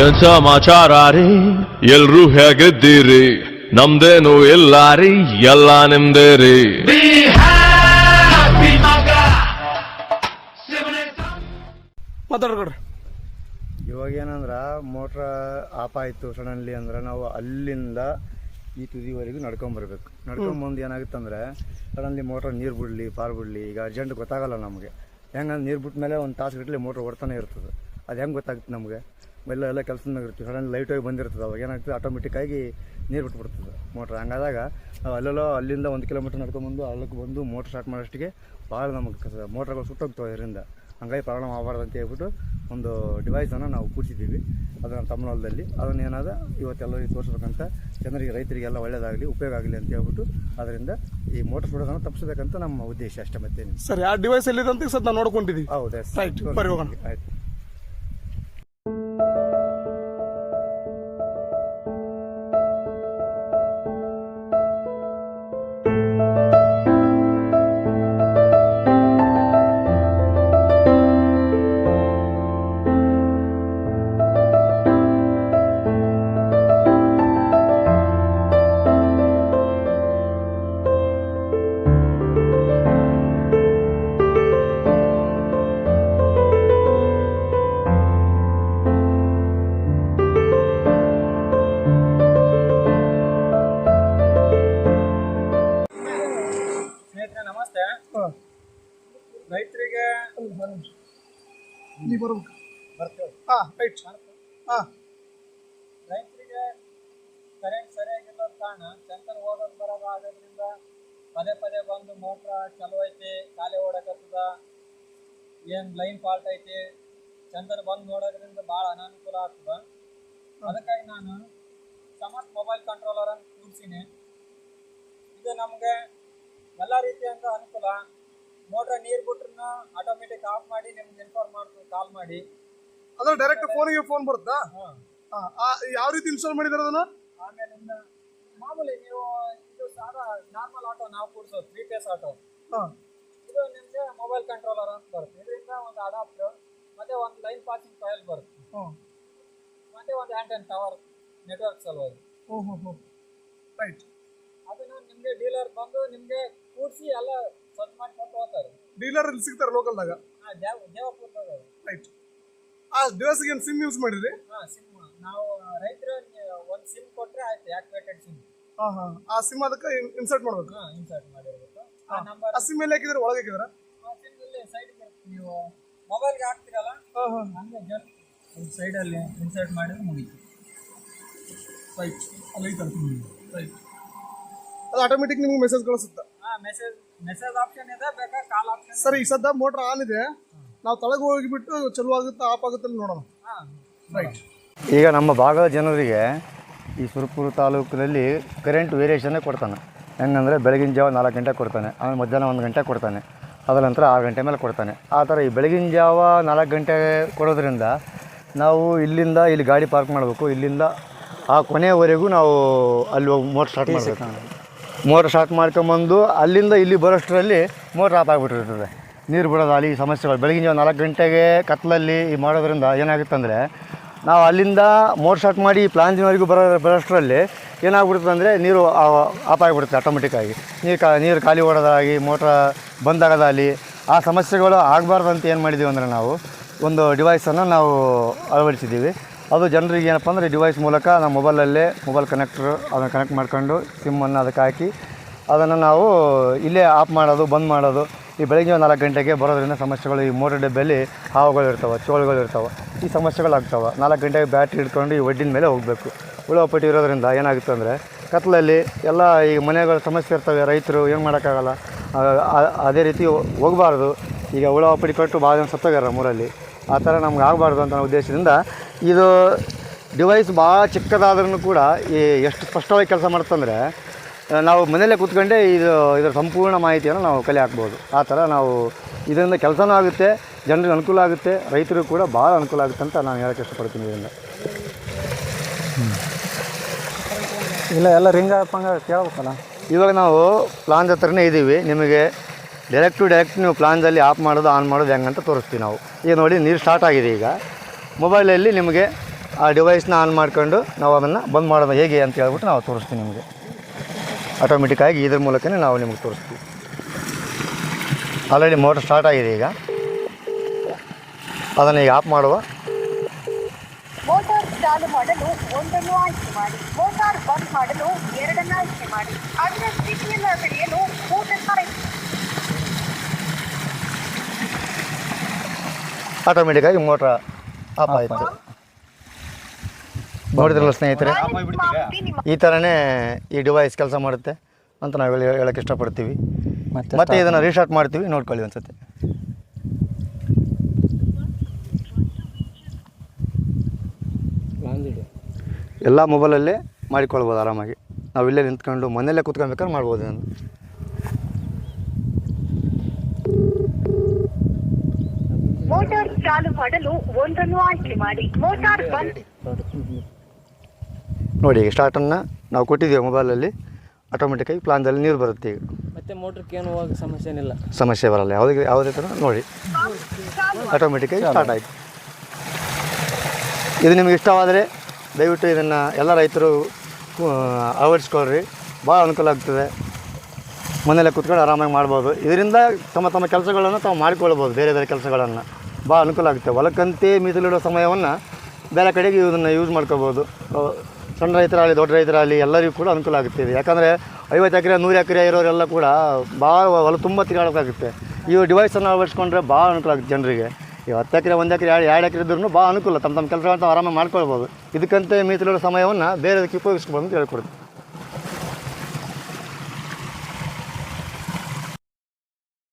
ಏನ್ ಸಮಾಚಾರ ರೀ ಎಲ್ರೂ ಹೇಗಿದ್ದೀರಿ? ನಮ್ದೇನು ಇಲ್ಲ ರೀ ಎಲ್ಲ ನಿಮ್ದೇ ರೀ ಮಾತಾಡ್ಕೊಡ್ರಿ. ಇವಾಗ ಏನಂದ್ರೆ ಮೋಟ್ರ್ ಆಫ್ ಆಯಿತು ಸಡನ್ಲಿ ಅಂದ್ರೆ ನಾವು ಅಲ್ಲಿಂದ ಈ ತುದಿವರೆಗೂ ನಡ್ಕೊಂಬರ್ಬೇಕು. ನಡ್ಕೊಂಬಂದು ಏನಾಗುತ್ತಂದ್ರೆ ಅಂದರೆ ಸಡನ್ಲಿ ಮೋಟ್ರ್ ನೀರು ಬಿಡಲಿ ಪಾರ್ ಬಿಡಲಿ ಈಗ ಅರ್ಜೆಂಟ್ ಗೊತ್ತಾಗಲ್ಲ ನಮಗೆ. ಹೆಂಗಂದ್ರೆ ನೀರು ಬಿಟ್ಟ ಮೇಲೆ ಒಂದು ತಾಸು ಗಟ್ಟಲೆ ಮೋಟ್ರ್ ಓಡ್ತಾನೆ ಇರ್ತದೆ. ಅದು ಹೆಂಗೆ ಗೊತ್ತಾಗುತ್ತೆ ನಮಗೆ? ಎಲ್ಲ ಎಲ್ಲ ಕೆಲಸ ಇರ್ತೀವಿ. ಸಡನ್ ಲೈಟ್ ಹೋಗಿ ಬಂದಿರ್ತದೆ. ಅವಾಗ ಏನಾಗ್ತದೆ ಆಟೋಮೆಟಿಕ್ಕಾಗಿ ನೀರು ಬಿಟ್ಬಿಡ್ತದೆ ಮೋಟ್ರ್ ಹಂಗಾದಾಗ ನಾವು ಅಲ್ಲೆಲ್ಲೋ ಅಲ್ಲಿಂದ ಒಂದು ಕಿಲೋಮೀಟ್ರ್ ನಡ್ಕೊಂಬಂದು ಅಲ್ಲಕ್ಕೆ ಬಂದು ಮೋಟ್ರ್ ಸ್ಟಾರ್ಟ್ ಮಾಡೋಷ್ಟಿಗೆ ಭಾಳ ನಮಗೆ ಮೋಟ್ರ್ಗಳು ಸುಟ್ಟೋಗ್ತವೆ ಇದರಿಂದ. ಹಂಗಾಗಿ ಪ್ರಾಬ್ಲಮ್ ಆಗಬಾರ್ದು ಅಂತ ಹೇಳ್ಬಿಟ್ಟು ಒಂದು ಡಿವೈಸನ್ನು ನಾವು ಕೂಡಿಸಿದ್ದೀವಿ. ಅದನ್ನು ತಮ್ಮ ಹೊಲದಲ್ಲಿ. ಅದನ್ನು ಏನಾದ ಇವತ್ತೆಲ್ಲರಿಗೆ ತೋರಿಸ್ಬೇಕಂತ ಜನರಿಗೆ ರೈತರಿಗೆಲ್ಲ ಒಳ್ಳೆಯದಾಗಲಿ ಉಪಯೋಗ ಆಗಲಿ ಅಂತ ಹೇಳ್ಬಿಟ್ಟು ಅದರಿಂದ ಈ ಮೋಟರ್ ಸುಡೋದನ್ನು ತಪ್ಪಿಸಬೇಕಂತ ನಮ್ಮ ಉದ್ದೇಶ ಅಷ್ಟೇ ಮತ್ತೆ. ಸರ್ ಯಾವ ಡಿವೈಸ್ ಎಲ್ಲಿದೆ ಅಂತ ಸರ್ ನಾವು ನೋಡ್ಕೊಂಡಿದ್ದೀವಿ ಹೌದಾ. ಆಯ್ತು. ಬರ್ಬೇಕು ಹಾಂ ರೈಟ್ ರೈತರಿಗೆ ಕರೆಂಟ್ ಸರಿಯಾಗಿ ಕಾರಣ ಚಂತನ್ ಹೋಗೋದು ಬರೋದು ಆಗೋದ್ರಿಂದ ಪದೇ ಪದೇ ಬಂದು ಮೋಟ್ರ ಚಲೋ ಐತಿ ಖಾಲಿ ಓಡಕತ್ತದ, ಏನು ಲೈನ್ ಫಾಲ್ಟ್ ಐತಿ ಚಂದ್ರ ಬಂದು ನೋಡೋದ್ರಿಂದ ಭಾಳ ಅನಾನುಕೂಲ ಆಗ್ತದ. ಅದಕ್ಕಾಗಿ ನಾನು ಸಮರ್ಥ ಮೊಬೈಲ್ ಕಂಟ್ರೋಲರ್ ಅಂತ ಕೂಡ್ಸೀನಿ. ಇದು ನಮಗೆ ಎಲ್ಲ ರೀತಿಯಿಂದ ಅನುಕೂಲ. ಮೋಟ್ರ ನೀರು ಬಿಟ್ರೂ ಆಟೋಮೆಟಿಕ್ ಆಫ್ ಮಾಡಿ ನಿಮ್ಗೆ ಇನ್ಫಾರ್ಮ್ ಮಾಡ್ತೀವಿ ಕಾಲ್ ಮಾಡಿ. ಅಂದ್ರೆ ಡೈರೆಕ್ಟ್ ಫೋನಿಗೆ ಫೋನ್ ಬರುತ್ತಾ? ಯಾವ ರೀತಿ ಇನ್ಸ್ಟಾಲ್ ಮಾಡಿದಾರೆ ಅದನ್ನ? ನಿಮ್ಮ ಮಾಮೂಲಿ ನೀವು ಇದು ಸಾದಾ ನಾರ್ಮಲ್ ಆಟೋ ನಾವು ಕೂಡ್ಸೋದು ತ್ರೀ ಪೇಸ್ ಆಟೋ ಹಾಂ. ಇದು ನಿಮಗೆ ಮೊಬೈಲ್ ಕಂಟ್ರೋಲರ್ ಅಂತ ಬರುತ್ತೆ. ಇದರಿಂದ ಒಂದು ಅಡಾಪ್ಟರ್ ಮತ್ತೆ ಒಂದು ಲೈನ್ ಪಾಸಿಂಗ್ ಫೈಲ್ ಬರುತ್ತೆ. ಮತ್ತೆ ಒಂದು ಆ್ಯಂಟನ್ ಟವರ್ ನೆಟ್ವರ್ಕ್ ಸಲುವಾಗಿ. ರೈಟ್ ಅದನ್ನ ನಿಮಗೆ ಡೀಲರ್ ಬಂದು ನಿಮಗೆ ಕೂಡಿಸಿ ಎಲ್ಲ ಸೆಟ್ ಮಾಡಿ ಕೊಟ್ಟು ಹೋಗ್ತಾರೆ. ಡೀಲರ್ ಇಲ್ಲಿ ಸಿಗ್ತಾರೆ ಲೋಕಲ್ದಾಗ ಹಾಂ ದೇವ ದೇವಪುರದಾಗ ರೈಟ್ ಆ ಡಿವೈಸ್ಗೆ ಏನು ಸಿಮ್ ಯೂಸ್ ಮಾಡಿದ್ರಿ? ಹಾಂ ಸಿಮ್ ನಾವು ರೈತರ ಒಂದು ಸಿಮ್ ಕೊಟ್ಟರೆ ಆಯ್ತು ಆಕ್ಟಿವೇಟೆಡ್ ಸಿಮ್ ಹಾ ಹಾ. ಆ ಸಿಮ್ ಅದಕ್ಕೆ ಇನ್ಸರ್ಟ್ ಮಾಡ್ಬೇಕು? ಹಾಂ ಇನ್ಸರ್ಟ್ ಮಾಡಿರ್ಬೇಕು. ಆ ನಂಬರ್ ಆ ಸಿಮ್ ಎಲ್ಲಿ ಹಾಕಿದ್ರೆ? ಒಳಗೆ ಹಾಕಿದ್ರ? ಆ ಸಿಮ್ ಇಲ್ಲಿ ಸೈಡ್ಗೆ ನೀವು ಮೊಬೈಲ್ಗೆ ಹಾಕ್ತಿರಲ್ಲ? ಹಾಂ ಹಾಂ. ಹಂಗೆ ಜಸ್ಟ್ ಸೈಡಲ್ಲಿ ಇನ್ಸರ್ಟ್ ಮಾಡಿದ್ರೆ ಮುಗೀತು. ರೈಟ್ ಅಲ್ಲಿ ಐತಲ್ಲ ರೈಟ್ ಅದು ಆಟೋಮೆಟಿಕ್ ನಿಮ್ಗೆ ಮೆಸೇಜ್ ಕಳಿಸುತ್ತೆ? ಹಾಂ ಮೆಸೇಜ್ ಮೆಸೇಜ್ ಆಪ್ಷನ್ ಇದೆ ಬೇಕಾ ಕಾಲ್ ಆಪ್ಷನ್ ಸರಿ ಈಗ ಸದ್ಯ ಮೋಟರ್ ಆನ್ ಇದೆ. ನಾವು ತಳಗೆ ಹೋಗಿಬಿಟ್ಟು ಚಲೋ ಆಗುತ್ತೆ ಆಫ್ ಆಗುತ್ತೆ ಅಂತ ನೋಡೋಣ. ರೈಟ್ ಈಗ ನಮ್ಮ ಭಾಗದ ಜನರಿಗೆ ಈ ಸುರಪುರ ತಾಲೂಕಿನಲ್ಲಿ ಕರೆಂಟ್ ವೇರಿಯೇಷನ್ನೇ ಕೊಡ್ತಾನೆ. ಹೆಂಗಂದರೆ ಬೆಳಗಿನ ಜಾವ ನಾಲ್ಕು ಗಂಟೆ ಕೊಡ್ತಾನೆ ಆಮೇಲೆ ಮಧ್ಯಾಹ್ನ ಒಂದು ಗಂಟೆ ಕೊಡ್ತಾನೆ ಅದರ ನಂತರ ಆರು ಗಂಟೆ ಮೇಲೆ ಕೊಡ್ತಾನೆ. ಆ ಥರ ಈ ಬೆಳಗಿನ ಜಾವ ನಾಲ್ಕು ಗಂಟೆ ಕೊಡೋದ್ರಿಂದ ನಾವು ಇಲ್ಲಿಂದ ಇಲ್ಲಿ ಗಾಡಿ ಪಾರ್ಕ್ ಮಾಡಬೇಕು ಇಲ್ಲಿಂದ ಆ ಕೊನೆಯವರೆಗೂ ನಾವು ಅಲ್ಲಿ ಹೋಗಿ ಮೋಟ್ರ್ ಸ್ಟಾರ್ಟ್ ಮಾಡಬೇಕು. ಮೋಟ್ರ್ ಸ್ಟಾರ್ಟ್ ಮಾಡ್ಕೊಂಬಂದು ಅಲ್ಲಿಂದ ಇಲ್ಲಿ ಬರೋಷ್ಟರಲ್ಲಿ ಮೋಟ್ರ್ ಆಫ್ ಆಗಿಬಿಟ್ಟಿರ್ತದೆ. ನೀರು ಬಿಡೋದು ಅಲ್ಲಿ ಸಮಸ್ಯೆಗಳು. ಬೆಳಗಿನ ಜಾವ ನಾಲ್ಕು ಗಂಟೆಗೆ ಕತ್ತಲಲ್ಲಿ ಈ ಮಾಡೋದ್ರಿಂದ ಏನಾಗುತ್ತೆ ಅಂದರೆ ನಾವು ಅಲ್ಲಿಂದ ಮೋಟ್ರ್ ಶಾಟ್ ಮಾಡಿ ಪ್ಲಾಂಜಿನವರೆಗೂ ಬರೋ ಬರೋಷ್ಟರಲ್ಲಿ ಏನಾಗ್ಬಿಡುತ್ತೆ ಅಂದರೆ ನೀರು, ಆ- ಆಫ್ ಆಗಿಬಿಡುತ್ತೆ ಆಟೋಮೆಟಿಕ್ಕಾಗಿ ನೀರು ಕಾ, ನೀರು ಖಾಲಿ ಓಡೋದಾಗಿ ಮೋಟ್ರ್ ಬಂದಾಗದಾಗಲಿ, ಆ ಸಮಸ್ಯೆಗಳು ಆಗಬಾರ್ದು ಅಂತ ಏನು ಮಾಡಿದ್ದೀವಿ ಅಂದರೆ ನಾವು ಒಂದು ಡಿವೈಸನ್ನು ನಾವು ಅಳವಡಿಸಿದ್ದೀವಿ. ಅದು ಜನರಿಗೆ ಏನಪ್ಪ ಅಂದರೆ ಡಿವೈಸ್ ಮೂಲಕ ನಮ್ಮ ಮೊಬೈಲಲ್ಲೇ ಮೊಬೈಲ್ ಕನೆಕ್ಟ್ರು ಅದನ್ನು ಕನೆಕ್ಟ್ ಮಾಡ್ಕೊಂಡು ಸಿಮ್ಮನ್ನು ಅದಕ್ಕೆ ಹಾಕಿ, ಅದನ್ನು ನಾವು ಇಲ್ಲೇ ಆಫ್ ಮಾಡೋದು, ಬಂದ್ ಮಾಡೋದು ಈ ಬೆಳಗ್ಗೆ ಒಂದು ನಾಲ್ಕು ಗಂಟೆಗೆ ಬರೋದ್ರಿಂದ ಸಮಸ್ಯೆಗಳು ಈ ಮೋಟರ್ ಡಬ್ಬೆಯಲ್ಲಿ ಹಾವುಗಳು ಇರ್ತವೆ, ಚೋಳುಗಳು ಇರ್ತವೆ, ಈ ಸಮಸ್ಯೆಗಳು ಆಗ್ತವೆ. ನಾಲ್ಕು ಗಂಟೆಗೆ ಬ್ಯಾಟ್ರಿ ಹಿಡ್ಕೊಂಡು ಈ ಒಡ್ಡಿನ ಮೇಲೆ ಹೋಗಬೇಕು. ಉಳುವಪಟ್ಟಿ ಇರೋದ್ರಿಂದ ಏನಾಗುತ್ತೆ ಅಂದರೆ ಕತ್ತಲಲ್ಲಿ ಎಲ್ಲ ಈ ಮನೆಗಳ ಸಮಸ್ಯೆ ಇರ್ತವೆ, ರೈತರು ಏನು ಮಾಡೋಕ್ಕಾಗಲ್ಲ. ಅದೇ ರೀತಿ ಹೋಗಬಾರ್ದು. ಈಗ ಉಳುವಪಟ್ಟಿ ಕೊಟ್ಟು ಭಾಳ ಜನ ಸತ್ತೋಗ್ಯಾರ ಮೂರಲ್ಲಿ ಆ ಥರ ನಮ್ಗೆ ಆಗಬಾರ್ದು ಅಂತ ಉದ್ದೇಶದಿಂದ ಇದು ಡಿವೈಸ್ ಭಾಳ ಚಿಕ್ಕದಾದ್ರೂ ಕೂಡ ಈ ಎಷ್ಟು ಸ್ಪಷ್ಟವಾಗಿ ಕೆಲಸ ಮಾಡುತ್ತಂದರೆ ನಾವು ಮನೆಯಲ್ಲೇ ಕೂತ್ಕೊಂಡೇ ಇದು ಇದರ ಸಂಪೂರ್ಣ ಮಾಹಿತಿಯನ್ನು ನಾವು ಕಲೆ ಹಾಕ್ಬೋದು. ಆ ಥರ ನಾವು ಇದರಿಂದ ಕೆಲಸನೂ ಆಗುತ್ತೆ ಜನರಿಗೆ ಅನುಕೂಲ ಆಗುತ್ತೆ ರೈತರಿಗೂ ಕೂಡ ಭಾಳ ಅನುಕೂಲ ಆಗುತ್ತೆ ಅಂತ ನಾನು ಹೇಳೋಕ್ಕೆ ಇಷ್ಟಪಡ್ತೀನಿ ಇದರಿಂದ. ಇಲ್ಲ ಎಲ್ಲ ರಿಂಗ್ ಹಾಕಂಗ ಕೇಳ್ಬೇಕಲ್ಲ? ಇವಾಗ ನಾವು ಪ್ಲಾನ್ಸ್ ಹತ್ರನೇ ಇದ್ದೀವಿ ನಿಮಗೆ ಡೈರೆಕ್ಟ್ ಟು ಡೈರೆಕ್ಟ್ ನೀವು ಪ್ಲಾನ್ಸಲ್ಲಿ ಆಫ್ ಮಾಡೋದು ಆನ್ ಮಾಡೋದು ಹೆಂಗಂತ ತೋರಿಸ್ತೀವಿ ನಾವು. ಈಗ ನೋಡಿ ನೀರು ಸ್ಟಾರ್ಟ್ ಆಗಿದೆ ಈಗ. ಮೊಬೈಲಲ್ಲಿ ನಿಮಗೆ ಆ ಡಿವೈಸ್ನ ಆನ್ ಮಾಡ್ಕೊಂಡು ನಾವು ಅದನ್ನು ಬಂದ್ ಮಾಡೋದು ಹೇಗೆ ಅಂತ ಹೇಳ್ಬಿಟ್ಟು ನಾವು ತೋರಿಸ್ತೀವಿ ನಿಮಗೆ. ಆಟೋಮೆಟಿಕ್ಕಾಗಿ ಇದ್ರ ಮೂಲಕನೇ ನಾವು ನಿಮಗೆ ತೋರಿಸ್ತೀವಿ. ಆಲ್ರೆಡಿ ಮೋಟರ್ ಸ್ಟಾರ್ಟ್ ಆಗಿದೆ ಈಗ. ಅದನ್ನು ಈಗ ಆಫ್ ಮಾಡುವ. ಮೋಟಾರ್ ಚಾಲು ಮಾಡಲು ಒಂದನ್ನು ಆಯ್ಕೆ ಮಾಡಿ. ಮೋಟಾರ್ ಬಂದ್ ಮಾಡಲು ಎರಡನ್ನು ಆಯ್ಕೆ ಮಾಡಿ. ಅದರ ಸ್ಥಿತಿಯನ್ನು ತಿಳಿಯಲು ಮೂರನ್ನು ಆಯ್ಕೆ ಆಟೋಮೆಟಿಕ್ಕಾಗಿ ಮೋಟ್ರ್ ಆಫ್ ಆಯಿತು. ನೋಡಿದ್ರಲ್ಲ ಸ್ನೇಹಿತರೆ? ಈ ಥರನೇ ಈ ಡಿವೈಸ್ ಕೆಲಸ ಮಾಡುತ್ತೆ ಅಂತ ನಾವು ಹೇಳಿ ಹೇಳೋಕ್ಕೆ ಇಷ್ಟಪಡ್ತೀವಿ. ಮತ್ತೆ ಇದನ್ನು ರೀಸ್ಟಾರ್ಟ್ ಮಾಡ್ತೀವಿ ನೋಡ್ಕೊಳ್ಳಿ ಒಂದ್ಸತಿ. ಎಲ್ಲ ಮೊಬೈಲಲ್ಲೇ ಮಾಡಿಕೊಳ್ಬೋದು ಆರಾಮಾಗಿ. ನಾವು ಇಲ್ಲೇ ನಿಂತ್ಕೊಂಡು ಮನೆಯಲ್ಲೇ ಕೂತ್ಕೊಬೇಕಾದ್ರೆ ಮಾಡ್ಬೋದು ನಾನು ಮೋಟಾರ್ ಚಾಲು ಮಾಡಲು ಒಂದನ್ನು ಆಯ್ಕೆ ಮಾಡಿ. ಮೋಟಾರ್ ಬಂದ್ ನೋಡಿ ಈಗ ಸ್ಟಾರ್ಟನ್ನು ನಾವು ಕೊಟ್ಟಿದ್ದೀವಿ ಮೊಬೈಲಲ್ಲಿ ಆಟೋಮೆಟಿಕ್ಕಾಗಿ ಪ್ಲಾನ್ದಲ್ಲಿ ನೀರು ಬರುತ್ತೆ ಈಗ. ಮತ್ತೆ ಮೋಟರ್ ಏನು ಹೋಗೋ ಸಮಸ್ಯೆ ಏನಿಲ್ಲ? ಸಮಸ್ಯೆ ಬರಲ್ಲ. ಯಾವುದೇ ಯಾವುದೇ ಥರ ನೋಡಿ. ಆಟೋಮೆಟಿಕ್ಕಾಗಿ ಸ್ಟಾರ್ಟ್ ಆಯಿತು. ಇದು ನಿಮಗೆ ಇಷ್ಟವಾದರೆ ದಯವಿಟ್ಟು ಇದನ್ನು ಎಲ್ಲ ರೈತರು ಅಳವಡಿಸ್ಕೊಳ್ರಿ. ಭಾಳ ಅನುಕೂಲ ಆಗ್ತದೆ. ಮನೆಯಲ್ಲೇ ಕೂತ್ಕೊಂಡು ಆರಾಮಾಗಿ ಮಾಡ್ಬೋದು. ಇದರಿಂದ ತಮ್ಮ ತಮ್ಮ ಕೆಲಸಗಳನ್ನು ತಾವು ಮಾಡಿಕೊಳ್ಬೋದು. ಬೇರೆ ಬೇರೆ ಕೆಲಸಗಳನ್ನು. ಭಾಳ ಅನುಕೂಲ ಆಗುತ್ತೆ. ಹೊಲಕ್ಕಂತೆ ಮೀಸಲಿಡೋ ಸಮಯವನ್ನು ಬೇರೆ ಕಡೆಗೆ ಇದನ್ನು ಯೂಸ್ ಮಾಡ್ಕೋಬೋದು ಸಣ್ಣ ರೈತರಾಗಲಿ, ದೊಡ್ಡ ರೈತರಾಗಲಿ ಎಲ್ಲರಿಗೂ ಕೂಡ ಅನುಕೂಲ ಆಗುತ್ತೆ ಇದು. ಯಾಕಂದರೆ ಐವತ್ತು ಎಕರೆ, ನೂರು ಎಕರೆ ಇರೋರೆಲ್ಲ ಕೂಡ ಭಾಳ ಹೊಲ ತುಂಬ ತಿರುಗಾಡೋಕ್ಕಾಗುತ್ತೆ. ಈ ಡಿವೈಸನ್ನು ಅಳವಡಿಸ್ಕೊಂಡ್ರೆ ಭಾಳ ಅನುಕೂಲ ಆಗುತ್ತೆ ಜನರಿಗೆ. ಈ ಹತ್ತು ಎಕರೆ, ಒಂದು ಎಕರೆ, ಎರಡು ಎರಡು ಎಕರೆ ಇದ್ರೂ ಭಾಳ ಅನುಕೂಲ. ತಮ್ಮ ತಮ್ಮ ಕೆಲಸಗಳನ್ನು ಆರಾಮಾಗಿ ಮಾಡ್ಕೊಳ್ಬೋದು. ಇದಕ್ಕಂತೆ ಮೀಸಲಿರೋ ಸಮಯವನ್ನು ಬೇರೆದಕ್ಕೆ ಉಪಯೋಗಿಸ್ಬೋದು ಅಂತ ಹೇಳ್ಕೊಡ್ತೀವಿ